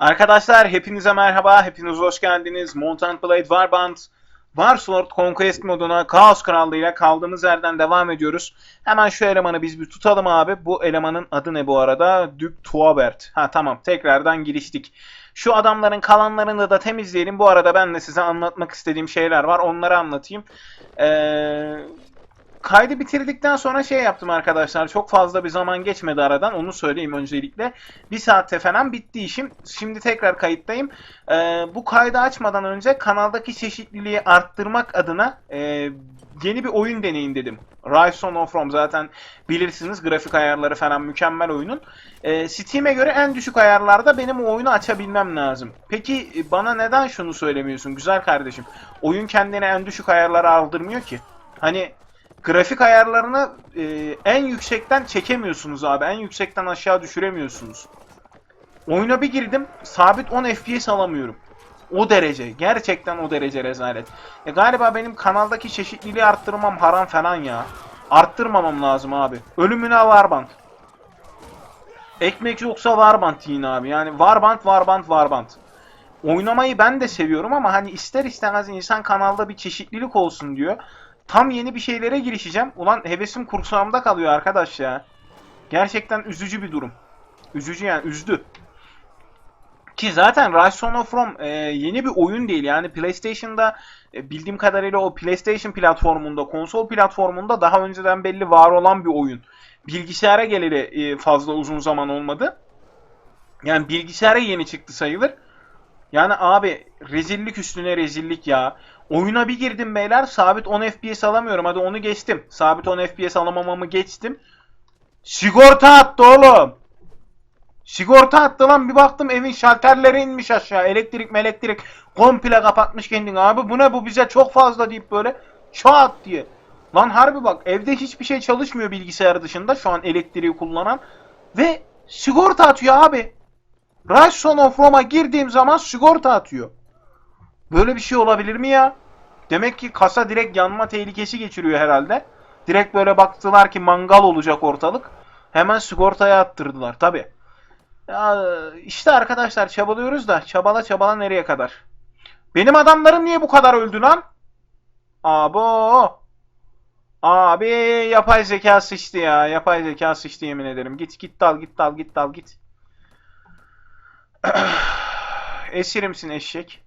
Arkadaşlar hepinize merhaba, hepiniz hoş geldiniz. Mountain Blade Warband Warsword Conquest moduna Kaos Krallığı'yla kaldığımız yerden devam ediyoruz. Hemen şu elemanı biz bir tutalım abi. Bu elemanın adı ne bu arada? Duke Tuabert. Ha tamam tekrardan giriştik. Şu adamların kalanlarını da temizleyelim. Bu arada ben de size anlatmak istediğim şeyler var. Onları anlatayım. Eee... Kaydı bitirdikten sonra şey yaptım arkadaşlar. Çok fazla bir zaman geçmedi aradan. Onu söyleyeyim öncelikle. Bir saatte falan bitti işim. Şimdi tekrar kayıttayım. Ee, bu kaydı açmadan önce kanaldaki çeşitliliği arttırmak adına e, yeni bir oyun deneyin dedim. Rise of Rome zaten bilirsiniz grafik ayarları falan mükemmel oyunun. Ee, Steam'e göre en düşük ayarlarda benim o oyunu açabilmem lazım. Peki e, bana neden şunu söylemiyorsun güzel kardeşim? Oyun kendine en düşük ayarlara aldırmıyor ki. Hani grafik ayarlarını e, en yüksekten çekemiyorsunuz abi. En yüksekten aşağı düşüremiyorsunuz. Oyuna bir girdim. Sabit 10 FPS alamıyorum. O derece. Gerçekten o derece rezalet. E galiba benim kanaldaki çeşitliliği arttırmam haram falan ya. Arttırmamam lazım abi. Ölümüne Warband. Ekmek yoksa Warband yine abi. Yani Warband, Warband, Warband. Oynamayı ben de seviyorum ama hani ister istemez insan kanalda bir çeşitlilik olsun diyor. Tam yeni bir şeylere girişeceğim. Ulan hevesim kursağımda kalıyor arkadaş ya. Gerçekten üzücü bir durum. Üzücü yani üzdü. Ki zaten Rise of Rome e, yeni bir oyun değil. Yani PlayStation'da e, bildiğim kadarıyla o PlayStation platformunda, konsol platformunda daha önceden belli var olan bir oyun. Bilgisayara geleli e, fazla uzun zaman olmadı. Yani bilgisayara yeni çıktı sayılır. Yani abi rezillik üstüne rezillik ya. Oyuna bir girdim beyler sabit 10 FPS alamıyorum. Hadi onu geçtim. Sabit 10 FPS alamamamı geçtim. Sigorta attı oğlum. Sigorta attı lan bir baktım evin şalterleri inmiş aşağı. Elektrik elektrik komple kapatmış kendini. Abi bu ne bu bize çok fazla deyip böyle çat diye. Lan harbi bak evde hiçbir şey çalışmıyor bilgisayar dışında şu an elektriği kullanan. Ve sigorta atıyor abi. Rise of Rome'a girdiğim zaman sigorta atıyor. Böyle bir şey olabilir mi ya? Demek ki kasa direkt yanma tehlikesi geçiriyor herhalde. Direkt böyle baktılar ki mangal olacak ortalık. Hemen sigortaya attırdılar tabi. İşte arkadaşlar çabalıyoruz da çabala çabala nereye kadar? Benim adamlarım niye bu kadar öldü lan? Abo. Abi yapay zeka sıçtı ya. Yapay zeka sıçtı yemin ederim. Git git dal git dal git dal git. Esirimsin eşek.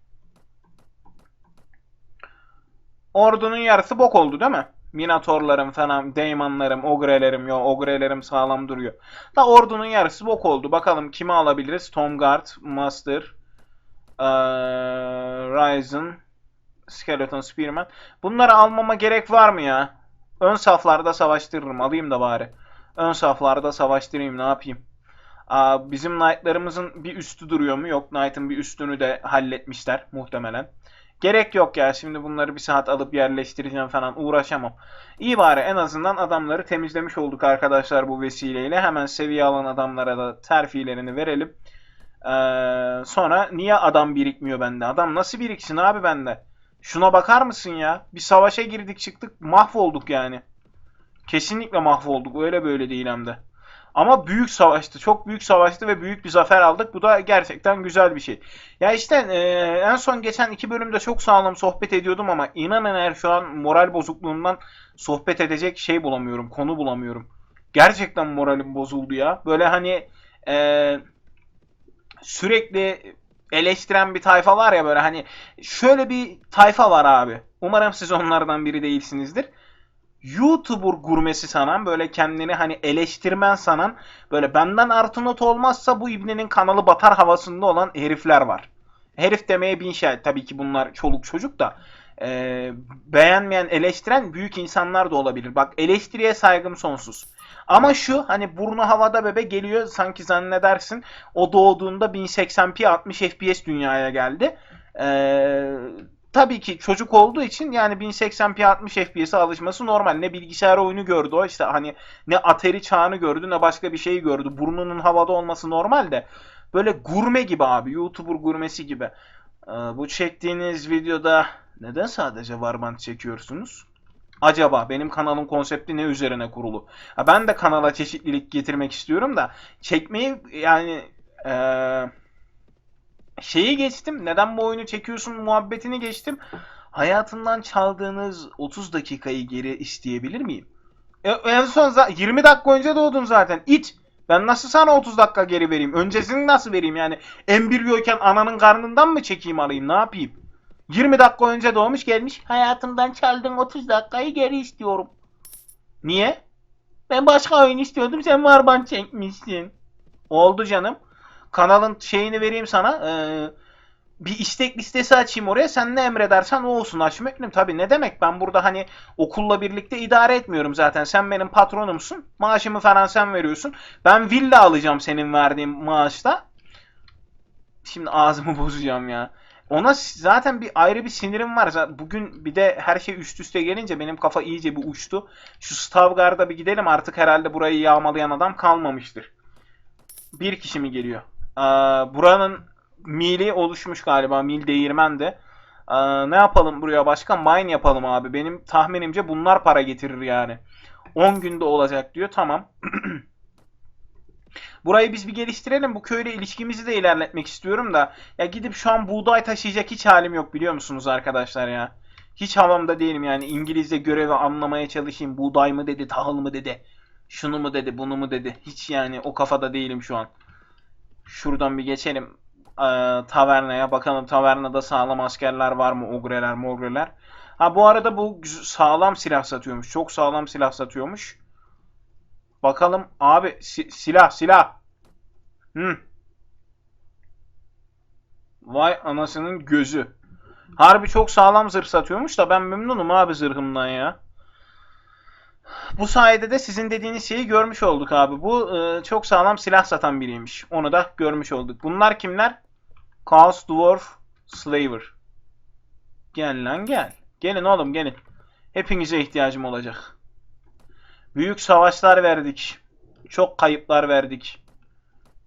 Ordunun yarısı bok oldu değil mi? Minatorlarım falan, Daemonlarım, Ogre'lerim yo Ogre'lerim sağlam duruyor. Da ordunun yarısı bok oldu. Bakalım kimi alabiliriz? Tomguard, Master, ee, Ryzen, Skeleton, Spearman. Bunları almama gerek var mı ya? Ön saflarda savaştırırım. Alayım da bari. Ön saflarda savaştırayım ne yapayım? Aa, bizim Knight'larımızın bir üstü duruyor mu? Yok Knight'ın bir üstünü de halletmişler muhtemelen. Gerek yok ya şimdi bunları bir saat alıp yerleştireceğim falan uğraşamam. İyi bari en azından adamları temizlemiş olduk arkadaşlar bu vesileyle. Hemen seviye alan adamlara da terfilerini verelim. Ee, sonra niye adam birikmiyor bende? Adam nasıl biriksin abi bende? Şuna bakar mısın ya? Bir savaşa girdik çıktık mahvolduk yani. Kesinlikle mahvolduk öyle böyle değil hem de. Ama büyük savaştı. Çok büyük savaştı ve büyük bir zafer aldık. Bu da gerçekten güzel bir şey. Ya işte e, en son geçen iki bölümde çok sağlam sohbet ediyordum ama inanın eğer şu an moral bozukluğundan sohbet edecek şey bulamıyorum. Konu bulamıyorum. Gerçekten moralim bozuldu ya. Böyle hani e, sürekli eleştiren bir tayfa var ya böyle hani şöyle bir tayfa var abi. Umarım siz onlardan biri değilsinizdir. YouTuber gurmesi sanan böyle kendini hani eleştirmen sanan böyle benden artı not olmazsa bu ibnenin kanalı batar havasında olan herifler var. Herif demeye bin şey tabii ki bunlar çoluk çocuk da e, beğenmeyen eleştiren büyük insanlar da olabilir. Bak eleştiriye saygım sonsuz. Ama şu hani burnu havada bebe geliyor sanki zannedersin o doğduğunda 1080p 60 fps dünyaya geldi. Eee tabii ki çocuk olduğu için yani 1080p 60 FPS'e alışması normal. Ne bilgisayar oyunu gördü o işte hani ne Atari çağını gördü ne başka bir şey gördü. Burnunun havada olması normal de böyle gurme gibi abi YouTuber gurmesi gibi. Ee, bu çektiğiniz videoda neden sadece Warband çekiyorsunuz? Acaba benim kanalın konsepti ne üzerine kurulu? Ha, ben de kanala çeşitlilik getirmek istiyorum da çekmeyi yani ee, Şeyi geçtim. Neden bu oyunu çekiyorsun muhabbetini geçtim. Hayatımdan çaldığınız 30 dakikayı geri isteyebilir miyim? E, en son za- 20 dakika önce doğdun zaten. İt. Ben nasıl sana 30 dakika geri vereyim? Öncesini nasıl vereyim yani? Embriyoyken ananın karnından mı çekeyim alayım? Ne yapayım? 20 dakika önce doğmuş gelmiş. Hayatımdan çaldığın 30 dakikayı geri istiyorum. Niye? Ben başka oyun istiyordum. Sen varban çekmişsin. Oldu canım. Kanalın şeyini vereyim sana. Ee, bir istek listesi açayım oraya. Sen ne emredersen o olsun Haşim Ekrem. Tabii ne demek ben burada hani okulla birlikte idare etmiyorum zaten. Sen benim patronumsun. Maaşımı falan sen veriyorsun. Ben villa alacağım senin verdiğin maaşla. Şimdi ağzımı bozacağım ya. Ona zaten bir ayrı bir sinirim var. Bugün bir de her şey üst üste gelince benim kafa iyice bir uçtu. Şu Stavgar'da bir gidelim artık herhalde burayı yağmalayan adam kalmamıştır. Bir kişi mi geliyor? Aa, buranın mili oluşmuş galiba. Mil değirmen de. Aa, ne yapalım buraya başka? Mine yapalım abi. Benim tahminimce bunlar para getirir yani. 10 günde olacak diyor. Tamam. Burayı biz bir geliştirelim. Bu köyle ilişkimizi de ilerletmek istiyorum da. Ya gidip şu an buğday taşıyacak hiç halim yok biliyor musunuz arkadaşlar ya. Hiç havamda değilim yani. İngilizce görevi anlamaya çalışayım. Buğday mı dedi, tahıl mı dedi. Şunu mu dedi, bunu mu dedi. Hiç yani o kafada değilim şu an. Şuradan bir geçelim. Ee, tavernaya bakalım tavernada sağlam askerler var mı? Ogreler, mogreler. Ha bu arada bu sağlam silah satıyormuş. Çok sağlam silah satıyormuş. Bakalım abi si- silah silah. Hı. Vay anasının gözü. Harbi çok sağlam zırh satıyormuş da ben memnunum abi zırhımdan ya. Bu sayede de sizin dediğiniz şeyi görmüş olduk abi. Bu e, çok sağlam silah satan biriymiş. Onu da görmüş olduk. Bunlar kimler? Chaos Dwarf Slaver. Gel lan gel. Gelin oğlum gelin. Hepinize ihtiyacım olacak. Büyük savaşlar verdik. Çok kayıplar verdik.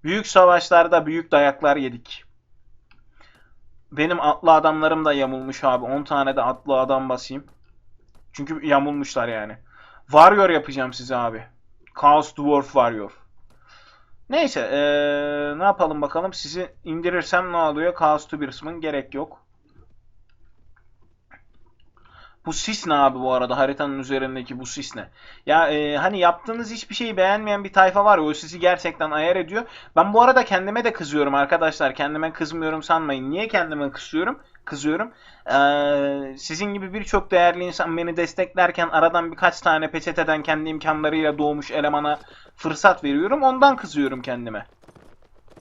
Büyük savaşlarda büyük dayaklar yedik. Benim atlı adamlarım da yamulmuş abi. 10 tane de atlı adam basayım. Çünkü yamulmuşlar yani. Warrior yapacağım size abi. Chaos Dwarf Warrior. Neyse eee, ne yapalım bakalım. Sizi indirirsem ne oluyor? Chaos Tubersman gerek yok. Bu sis ne abi bu arada? Haritanın üzerindeki bu sis ne? Ya e, hani yaptığınız hiçbir şeyi beğenmeyen bir tayfa var ya o sizi gerçekten ayar ediyor. Ben bu arada kendime de kızıyorum arkadaşlar. Kendime kızmıyorum sanmayın. Niye kendime kızıyorum? Kızıyorum. Ee, sizin gibi birçok değerli insan beni desteklerken aradan birkaç tane peçeteden kendi imkanlarıyla doğmuş elemana fırsat veriyorum. Ondan kızıyorum kendime.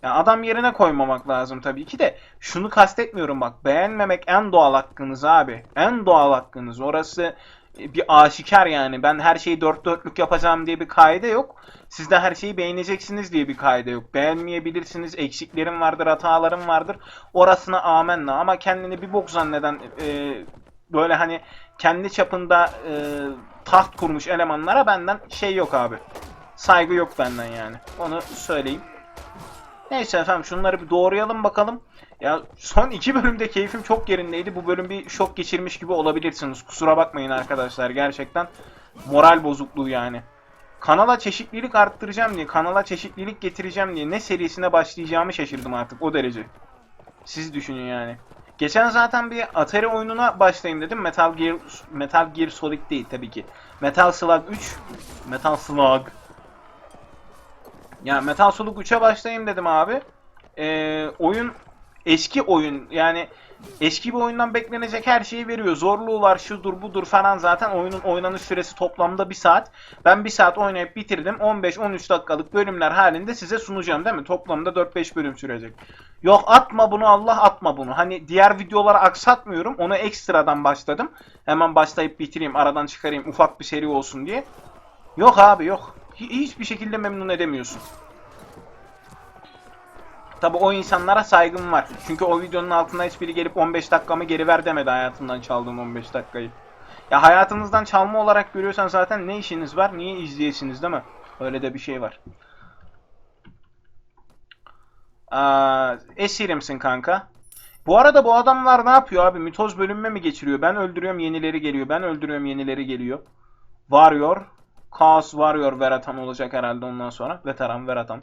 Ya adam yerine koymamak lazım tabii ki de. Şunu kastetmiyorum bak. Beğenmemek en doğal hakkınız abi. En doğal hakkınız. Orası e, bir aşikar yani. Ben her şeyi dört dörtlük yapacağım diye bir kaide yok. Siz de her şeyi beğeneceksiniz diye bir kaide yok. Beğenmeyebilirsiniz. Eksiklerim vardır, hatalarım vardır. Orasına amenna. Ama kendini bir bok zanneden e, böyle hani kendi çapında e, taht kurmuş elemanlara benden şey yok abi. Saygı yok benden yani. Onu söyleyeyim. Neyse efendim şunları bir doğrayalım bakalım. Ya son iki bölümde keyfim çok yerindeydi. Bu bölüm bir şok geçirmiş gibi olabilirsiniz. Kusura bakmayın arkadaşlar. Gerçekten moral bozukluğu yani. Kanala çeşitlilik arttıracağım diye, kanala çeşitlilik getireceğim diye ne serisine başlayacağımı şaşırdım artık o derece. Siz düşünün yani. Geçen zaten bir Atari oyununa başlayayım dedim. Metal Gear Metal Gear Solid değil tabii ki. Metal Slug 3. Metal Slug. Ya Metal Slug 3'e başlayayım dedim abi. Ee, oyun eski oyun yani eski bir oyundan beklenecek her şeyi veriyor. Zorluğu var, şudur budur falan zaten oyunun oynanış süresi toplamda bir saat. Ben bir saat oynayıp bitirdim. 15-13 dakikalık bölümler halinde size sunacağım değil mi? Toplamda 4-5 bölüm sürecek. Yok atma bunu Allah atma bunu. Hani diğer videoları aksatmıyorum. Onu ekstradan başladım. Hemen başlayıp bitireyim, aradan çıkarayım, ufak bir seri olsun diye. Yok abi yok. Hi- Hiçbir şekilde memnun edemiyorsun. Tabi o insanlara saygım var. Çünkü o videonun altına hiçbiri gelip 15 dakikamı geri ver demedi hayatımdan çaldığım 15 dakikayı. Ya hayatınızdan çalma olarak görüyorsan zaten ne işiniz var? Niye izleyesiniz değil mi? Öyle de bir şey var. Aa, esirimsin kanka. Bu arada bu adamlar ne yapıyor abi? Mitoz bölünme mi geçiriyor? Ben öldürüyorum yenileri geliyor. Ben öldürüyorum yenileri geliyor. Warrior. Chaos Warrior Veratan olacak herhalde ondan sonra. Veteran Veratan.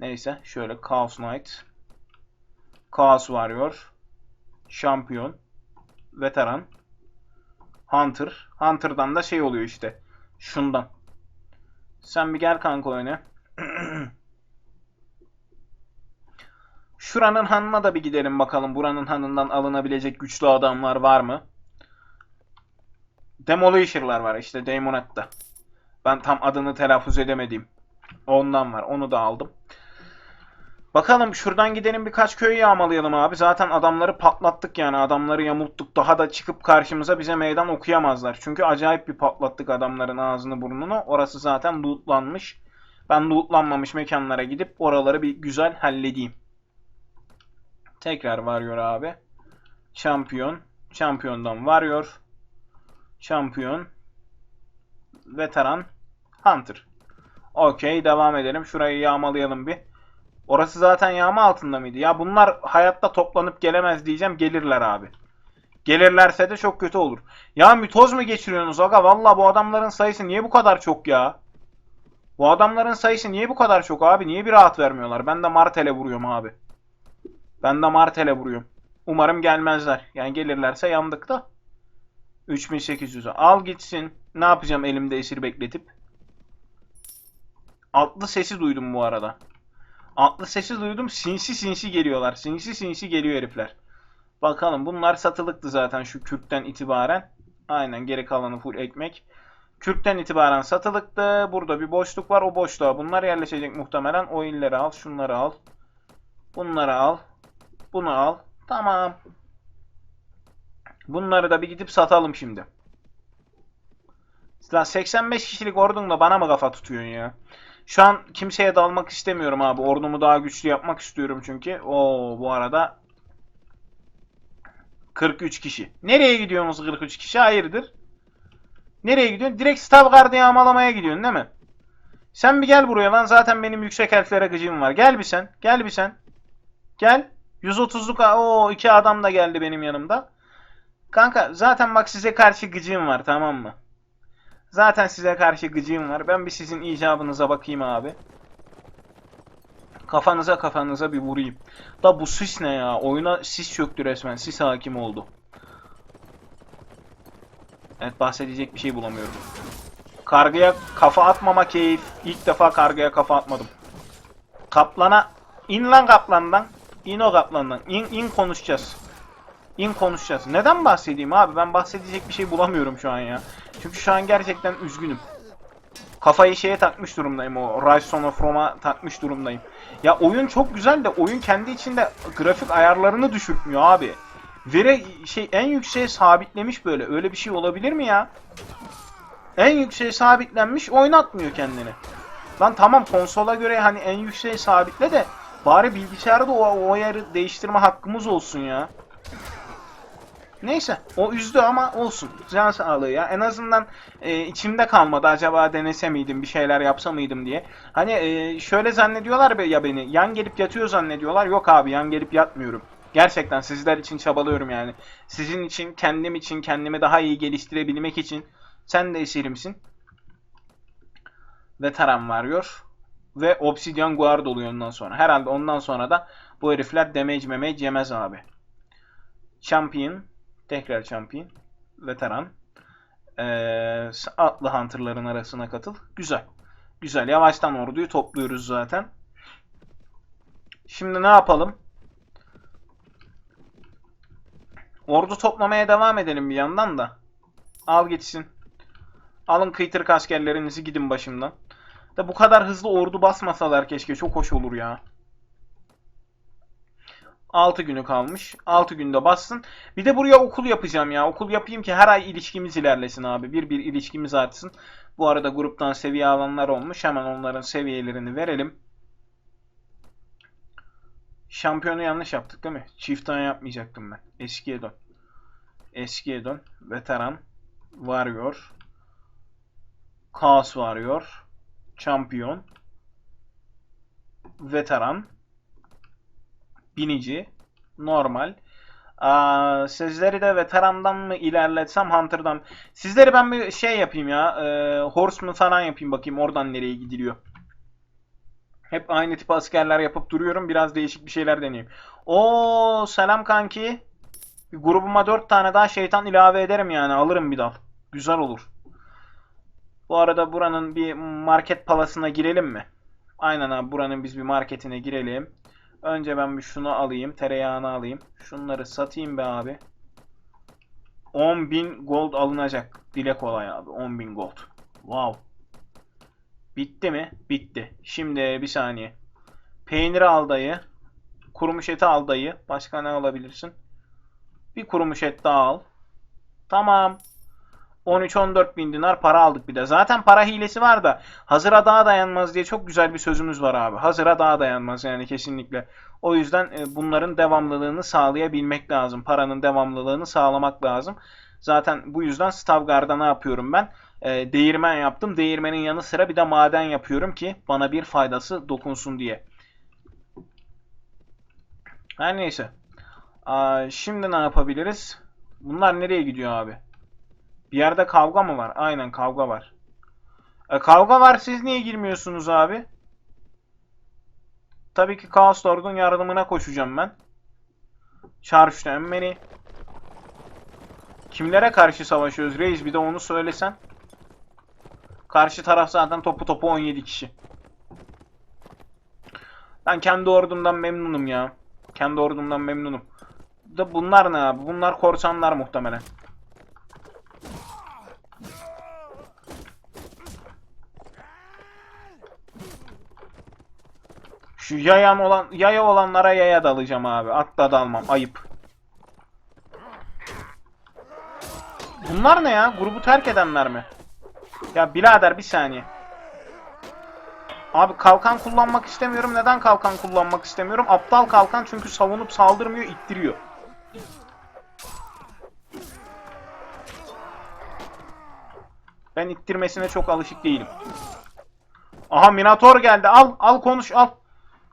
Neyse şöyle Chaos Knight. Chaos Warrior. Şampiyon. Veteran. Hunter. Hunter'dan da şey oluyor işte. Şundan. Sen bir gel kanka oyna. Şuranın hanına da bir gidelim bakalım. Buranın hanından alınabilecek güçlü adamlar var mı? Demolisher'lar var işte Daemonet'te. Ben tam adını telaffuz edemedim. Ondan var. Onu da aldım. Bakalım şuradan gidelim birkaç köyü yağmalayalım abi. Zaten adamları patlattık yani. Adamları yamulttuk. Daha da çıkıp karşımıza bize meydan okuyamazlar. Çünkü acayip bir patlattık adamların ağzını burnunu. Orası zaten lootlanmış. Ben lootlanmamış mekanlara gidip oraları bir güzel halledeyim. Tekrar varıyor abi. Şampiyon. Şampiyondan varıyor. Şampiyon. Veteran. Hunter. Okey devam edelim. Şurayı yağmalayalım bir. Orası zaten yağma altında mıydı? Ya bunlar hayatta toplanıp gelemez diyeceğim. Gelirler abi. Gelirlerse de çok kötü olur. Ya mitoz mu geçiriyorsunuz aga? Valla bu adamların sayısı niye bu kadar çok ya? Bu adamların sayısı niye bu kadar çok abi? Niye bir rahat vermiyorlar? Ben de Martel'e vuruyorum abi. Ben de Martel'e vuruyorum. Umarım gelmezler. Yani gelirlerse yandık da. 3800'ü al gitsin. Ne yapacağım elimde esir bekletip? Atlı sesi duydum bu arada. Atlı sesi duydum. Sinsi sinsi geliyorlar. Sinsi sinsi geliyor herifler. Bakalım bunlar satılıktı zaten şu kürkten itibaren. Aynen geri kalanı full ekmek. Kürkten itibaren satılıktı. Burada bir boşluk var. O boşluğa bunlar yerleşecek muhtemelen. O illeri al. Şunları al. Bunları al. Bunu al. Tamam. Bunları da bir gidip satalım şimdi. Lan 85 kişilik ordunla bana mı kafa tutuyorsun ya? Şu an kimseye dalmak istemiyorum abi. Ordumu daha güçlü yapmak istiyorum çünkü. Oo bu arada 43 kişi. Nereye gidiyorsunuz 43 kişi? Hayırdır? Nereye gidiyorsun? Direkt Stavgard'ı yağmalamaya gidiyorsun değil mi? Sen bir gel buraya lan. Zaten benim yüksek elflere gıcığım var. Gel bir sen. Gel bir sen. Gel. 130'luk o iki adam da geldi benim yanımda. Kanka zaten bak size karşı gıcığım var tamam mı? Zaten size karşı gıcığım var. Ben bir sizin icabınıza bakayım abi. Kafanıza kafanıza bir vurayım. Da bu sis ne ya? Oyuna sis çöktü resmen. Sis hakim oldu. Evet bahsedecek bir şey bulamıyorum. Kargaya kafa atmama keyif. İlk defa kargaya kafa atmadım. Kaplana in lan kaplandan. İn o kaplandan. İn, in konuşacağız. İn konuşacağız. Neden bahsedeyim abi? Ben bahsedecek bir şey bulamıyorum şu an ya. Çünkü şu an gerçekten üzgünüm. Kafayı şeye takmış durumdayım o Rise of Rome'a takmış durumdayım. Ya oyun çok güzel de oyun kendi içinde grafik ayarlarını düşürtmüyor abi. Veri şey en yükseğe sabitlemiş böyle. Öyle bir şey olabilir mi ya? En yükseğe sabitlenmiş oynatmıyor kendini. Lan tamam konsola göre hani en yükseğe sabitle de bari bilgisayarda o, o ayarı değiştirme hakkımız olsun ya. Neyse o üzdü ama olsun. Can sağlığı ya. En azından e, içimde kalmadı. Acaba denese miydim bir şeyler yapsa mıydım diye. Hani e, şöyle zannediyorlar ya beni. Yan gelip yatıyor zannediyorlar. Yok abi yan gelip yatmıyorum. Gerçekten sizler için çabalıyorum yani. Sizin için, kendim için, kendimi daha iyi geliştirebilmek için. Sen de esirimsin. Veteran varıyor. Ve Obsidian Guard oluyor ondan sonra. Herhalde ondan sonra da bu herifler damage memage yemez abi. Champion. Tekrar champion. Veteran. Ee, atlı hunterların arasına katıl. Güzel. Güzel. Yavaştan orduyu topluyoruz zaten. Şimdi ne yapalım? Ordu toplamaya devam edelim bir yandan da. Al gitsin. Alın kıytırık askerlerinizi gidin başımdan. Da bu kadar hızlı ordu basmasalar keşke çok hoş olur ya. 6 günü kalmış. 6 günde bassın. Bir de buraya okul yapacağım ya. Okul yapayım ki her ay ilişkimiz ilerlesin abi. Bir bir ilişkimiz artsın. Bu arada gruptan seviye alanlar olmuş. Hemen onların seviyelerini verelim. Şampiyonu yanlış yaptık değil mi? Çiftten yapmayacaktım ben. Eskiye dön. Eskiye dön. Veteran. Warrior. Chaos Warrior. Şampiyon. Veteran. Binici. Normal. Aa, sizleri de veterandan mı ilerletsem Hunter'dan. Sizleri ben bir şey yapayım ya. E, Horseman falan yapayım bakayım oradan nereye gidiliyor. Hep aynı tip askerler yapıp duruyorum. Biraz değişik bir şeyler deneyeyim. Oo selam kanki. Grubuma 4 tane daha şeytan ilave ederim yani. Alırım bir dal. Güzel olur. Bu arada buranın bir market palasına girelim mi? Aynen abi buranın biz bir marketine girelim. Önce ben bir şunu alayım. Tereyağını alayım. Şunları satayım be abi. 10.000 gold alınacak. Dile kolay abi. 10.000 gold. Wow. Bitti mi? Bitti. Şimdi bir saniye. Peyniri al dayı. Kurumuş eti al dayı. Başka ne alabilirsin? Bir kurumuş et daha al. Tamam. 13-14 bin dinar para aldık bir de. Zaten para hilesi var da hazıra daha dayanmaz diye çok güzel bir sözümüz var abi. Hazıra daha dayanmaz yani kesinlikle. O yüzden e, bunların devamlılığını sağlayabilmek lazım. Paranın devamlılığını sağlamak lazım. Zaten bu yüzden Stavgar'da ne yapıyorum ben? E, değirmen yaptım. Değirmenin yanı sıra bir de maden yapıyorum ki bana bir faydası dokunsun diye. Her neyse. Şimdi ne yapabiliriz? Bunlar nereye gidiyor abi? Bir yerde kavga mı var? Aynen kavga var. E, kavga var siz niye girmiyorsunuz abi? Tabii ki Chaos Lord'un yardımına koşacağım ben. Çarşıdan beni. Kimlere karşı savaşıyoruz reis bir de onu söylesen. Karşı taraf zaten topu topu 17 kişi. Ben kendi ordumdan memnunum ya. Kendi ordumdan memnunum. Da bunlar ne abi? Bunlar korsanlar muhtemelen. Şu yayan olan yaya olanlara yaya dalacağım abi. Atla dalmam. Ayıp. Bunlar ne ya? Grubu terk edenler mi? Ya birader bir saniye. Abi kalkan kullanmak istemiyorum. Neden kalkan kullanmak istemiyorum? Aptal kalkan çünkü savunup saldırmıyor, ittiriyor. Ben ittirmesine çok alışık değilim. Aha Minator geldi. Al, al konuş, al.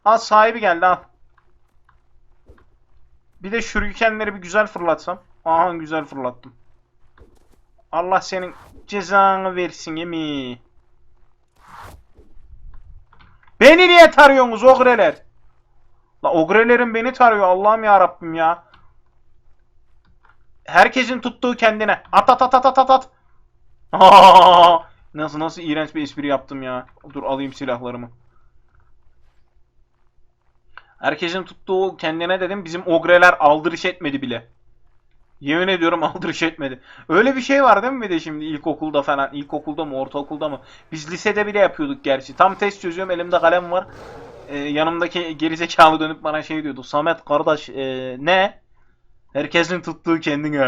Al sahibi geldi, al. Bir de şurikenleri bir güzel fırlatsam. Aha güzel fırlattım. Allah senin cezanı versin emi. Beni niye tarıyorsunuz ogreler? La ogrelerin beni tarıyor Allah'ım ya Rabbim ya. Herkesin tuttuğu kendine. At at at at at at. nasıl nasıl iğrenç bir espri yaptım ya. Dur alayım silahlarımı. Herkesin tuttuğu kendine dedim bizim ogreler aldırış etmedi bile. Yemin ediyorum aldırış etmedi. Öyle bir şey var değil mi bir de şimdi ilkokulda falan. İlkokulda mı ortaokulda mı? Biz lisede bile yapıyorduk gerçi. Tam test çözüyorum elimde kalem var. Ee, yanımdaki gerizekalı dönüp bana şey diyordu. Samet kardeş ee, ne? Herkesin tuttuğu kendine.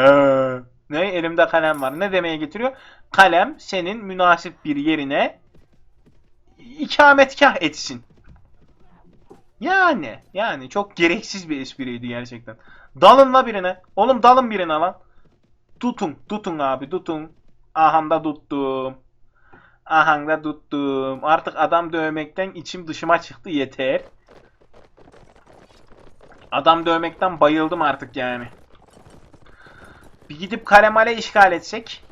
Ne? Elimde kalem var. Ne demeye getiriyor? Kalem senin münasip bir yerine ikametgah etsin. Yani, yani çok gereksiz bir espriydi gerçekten. Dalın la birine. Oğlum dalın birine lan. Tutun, tutun abi, tutun. Ahanda tuttum. Ahanda tuttum. Artık adam dövmekten içim dışıma çıktı yeter. Adam dövmekten bayıldım artık yani. Bir gidip kalemale işgal etsek.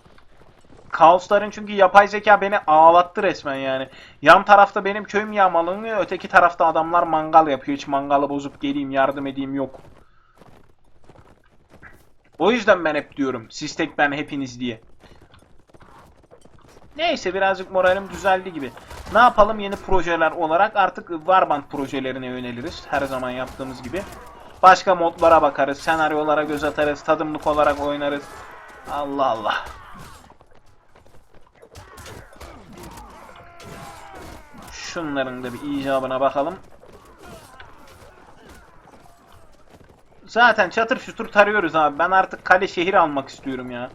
Kaosların çünkü yapay zeka beni ağlattı resmen yani. Yan tarafta benim köyüm yağmalanıyor, öteki tarafta adamlar mangal yapıyor. Hiç mangalı bozup geleyim, yardım edeyim yok. O yüzden ben hep diyorum, siz tek ben hepiniz diye. Neyse birazcık moralim düzeldi gibi. Ne yapalım yeni projeler olarak artık Warband projelerine yöneliriz. Her zaman yaptığımız gibi. Başka modlara bakarız, senaryolara göz atarız, tadımlık olarak oynarız. Allah Allah. Şunların da bir icabına bakalım. Zaten çatır çutur tarıyoruz abi. Ben artık kale şehir almak istiyorum ya.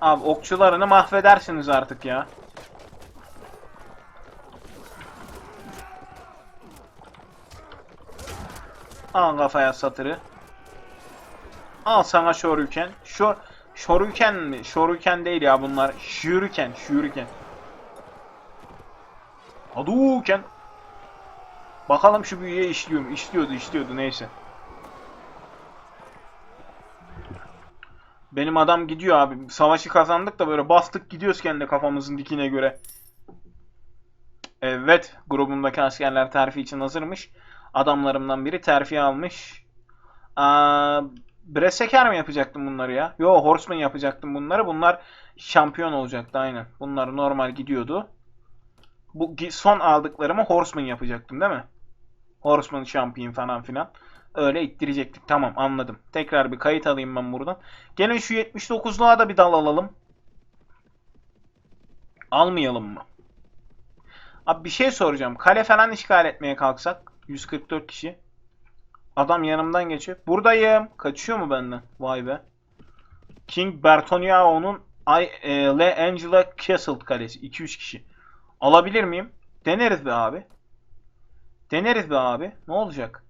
Abi okçularını mahvedersiniz artık ya. Al kafaya satırı. Al sana şoruken. Şor Şoruken mi? Şoruken değil ya bunlar. Şuriken, şuriken. Hadouken. Bakalım şu büyüye işliyor mu? İşliyordu, işliyordu neyse. Benim adam gidiyor abi. Savaşı kazandık da böyle bastık gidiyoruz kendi kafamızın dikine göre. Evet, grubumdaki askerler terfi için hazırmış. Adamlarımdan biri terfi almış. Aa, Breseker mi yapacaktım bunları ya? Yo, Horseman yapacaktım bunları. Bunlar şampiyon olacaktı aynen. Bunlar normal gidiyordu. Bu son aldıklarımı Horseman yapacaktım değil mi? Horseman şampiyon falan filan. Öyle ittirecektik. Tamam anladım. Tekrar bir kayıt alayım ben buradan. Gelin şu 79'luğa da bir dal alalım. Almayalım mı? Abi bir şey soracağım. Kale falan işgal etmeye kalksak. 144 kişi. Adam yanımdan geçiyor. Buradayım. Kaçıyor mu benden? Vay be. King Bertoniao'nun I, e, Le Angela Castle kalesi. 2-3 kişi. Alabilir miyim? Deneriz be abi. Deneriz be abi. Ne olacak?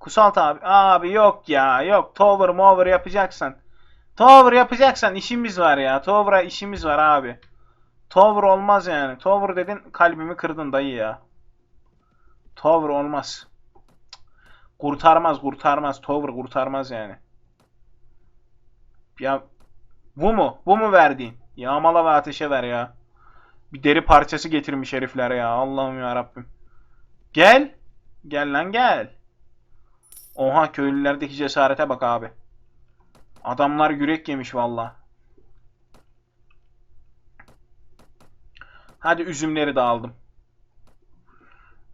Kusalt abi. Abi yok ya. Yok. Tower mover yapacaksan. Tower yapacaksan işimiz var ya. Tower'a işimiz var abi. Tower olmaz yani. Tower dedin kalbimi kırdın dayı ya. Tower olmaz. Kurtarmaz kurtarmaz. Tower kurtarmaz yani. Ya bu mu? Bu mu verdiğin? Yağmala ve ateşe ver ya. Bir deri parçası getirmiş herifler ya. Allah'ım ya Rabbim. Gel. Gel lan gel. Oha köylülerdeki cesarete bak abi. Adamlar yürek yemiş valla. Hadi üzümleri de aldım.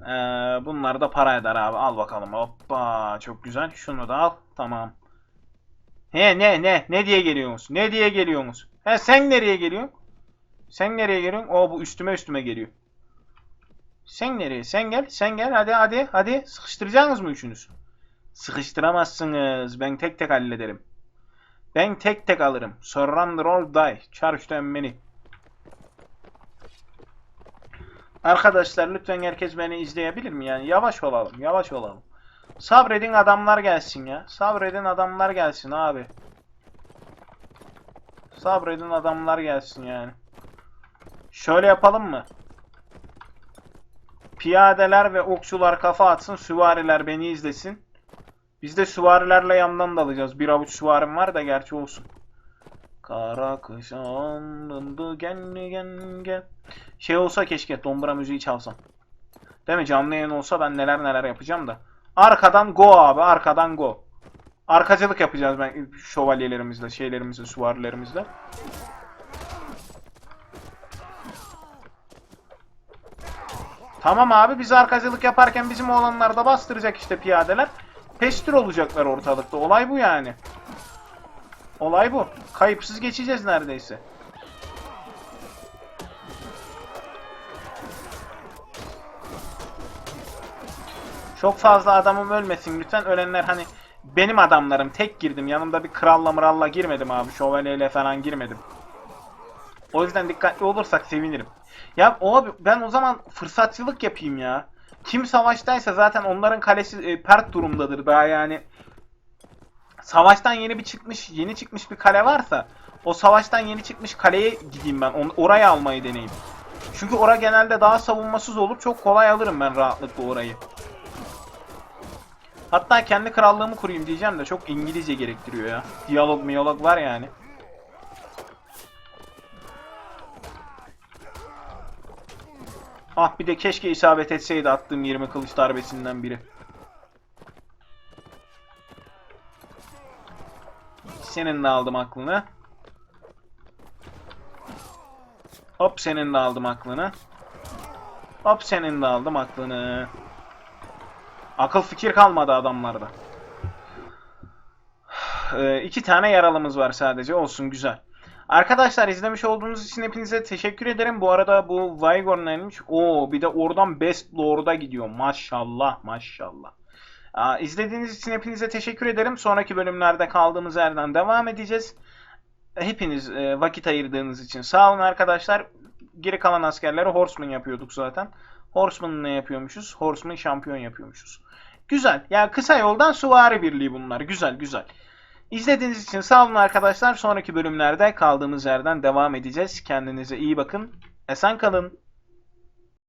Ee, bunlar da para eder abi. Al bakalım. Hoppa. Çok güzel. Şunu da al. Tamam. He ne ne? Ne diye geliyorsunuz? Ne diye geliyorsunuz? He sen nereye geliyorsun? Sen nereye geliyorsun? O bu üstüme üstüme geliyor. Sen nereye? Sen gel. Sen gel. Hadi hadi hadi. Sıkıştıracaksınız mı üçünüz? Sıkıştıramazsınız. Ben tek tek hallederim. Ben tek tek alırım. Surrender all die. Charge them beni. Arkadaşlar lütfen herkes beni izleyebilir mi? Yani yavaş olalım. Yavaş olalım. Sabredin adamlar gelsin ya. Sabredin adamlar gelsin abi. Sabredin adamlar gelsin yani. Şöyle yapalım mı? Piyadeler ve okçular kafa atsın. Süvariler beni izlesin. Biz de süvarilerle yandan dalacağız. Bir avuç süvarim var da gerçi olsun. Kara kış andındı gen gen gen. Şey olsa keşke dombra müziği çalsam. Değil mi? Canlı yayın olsa ben neler neler yapacağım da. Arkadan go abi arkadan go. Arkacılık yapacağız ben şövalyelerimizle, şeylerimizle, süvarilerimizle. Tamam abi biz arkacılık yaparken bizim oğlanlar da bastıracak işte piyadeler. Pestir olacaklar ortalıkta. Olay bu yani. Olay bu. Kayıpsız geçeceğiz neredeyse. Çok fazla adamım ölmesin lütfen. Ölenler hani benim adamlarım. Tek girdim. Yanımda bir kralla mıralla girmedim abi. Şövalyeyle falan girmedim. O yüzden dikkatli olursak sevinirim. Ya o abi ben o zaman fırsatçılık yapayım ya. Kim savaştaysa zaten onların kalesi e, pert durumdadır daha yani. Savaştan yeni bir çıkmış, yeni çıkmış bir kale varsa o savaştan yeni çıkmış kaleye gideyim ben. On, orayı almayı deneyeyim. Çünkü ora genelde daha savunmasız olur. Çok kolay alırım ben rahatlıkla orayı. Hatta kendi krallığımı kurayım diyeceğim de çok İngilizce gerektiriyor ya. Diyalog miyolog var yani. Ah bir de keşke isabet etseydi attığım 20 kılıç darbesinden biri. Senin de aldım aklını. Hop senin de aldım aklını. Hop senin de aldım aklını. Akıl fikir kalmadı adamlarda. Ee, iki tane yaralımız var sadece. Olsun güzel. Arkadaşlar izlemiş olduğunuz için hepinize teşekkür ederim. Bu arada bu Vigor neymiş? Oo bir de oradan Best Lord'a gidiyor. Maşallah maşallah. İzlediğiniz için hepinize teşekkür ederim. Sonraki bölümlerde kaldığımız yerden devam edeceğiz. Hepiniz e, vakit ayırdığınız için sağ olun arkadaşlar. Geri kalan askerleri Horseman yapıyorduk zaten. Horseman'ı ne yapıyormuşuz? Horseman şampiyon yapıyormuşuz. Güzel. Yani kısa yoldan süvari birliği bunlar. Güzel güzel. İzlediğiniz için sağ olun arkadaşlar. Sonraki bölümlerde kaldığımız yerden devam edeceğiz. Kendinize iyi bakın. Esen kalın.